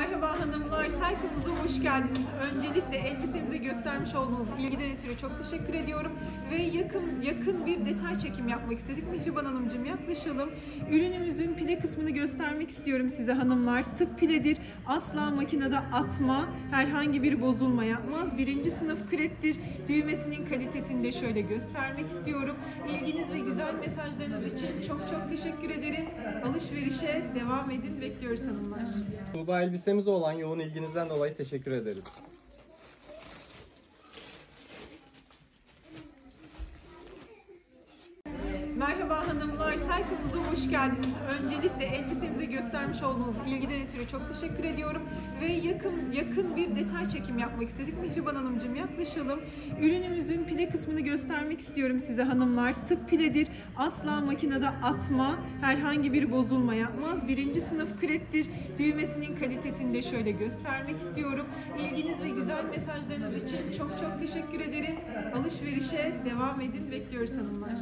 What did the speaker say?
Merhaba hanımlar, sayfamıza hoş geldiniz. Öncelikle elbisemize göstermiş olduğunuz ilgiden ötürü çok teşekkür ediyorum. Ve yakın yakın bir detay çekim yapmak istedik. Mihriban Hanımcığım yaklaşalım. Ürünümüzün pile kısmını göstermek istiyorum size hanımlar. Sık piledir, asla makinede atma, herhangi bir bozulma yapmaz. Birinci sınıf krettir. Düğmesinin kalitesini de şöyle göstermek istiyorum. İlginiz ve güzel mesajlarınız için çok çok teşekkür ederiz. Alışverişe devam edin. Bekliyoruz hanımlar. Tuğba elbisemize olan yoğun ilginizden dolayı teşekkür ederiz. Merhaba hanımlar, sayfamıza hoş geldiniz. Öncelikle elbisemize göstermiş olduğunuz ilgiden ötürü çok teşekkür ediyorum. Ve yakın yakın bir detay çekim yapmak istedik. Mihriban Hanımcığım yaklaşalım. Ürünümüzün pile kısmını göstermek istiyorum size hanımlar. Sık piledir, asla makinede atma, herhangi bir bozulma yapmaz. Birinci sınıf krettir. Düğmesinin kalitesini de şöyle göstermek istiyorum. İlginiz ve güzel mesajlarınız için çok çok teşekkür ederiz. Alışverişe devam edin. Bekliyoruz hanımlar.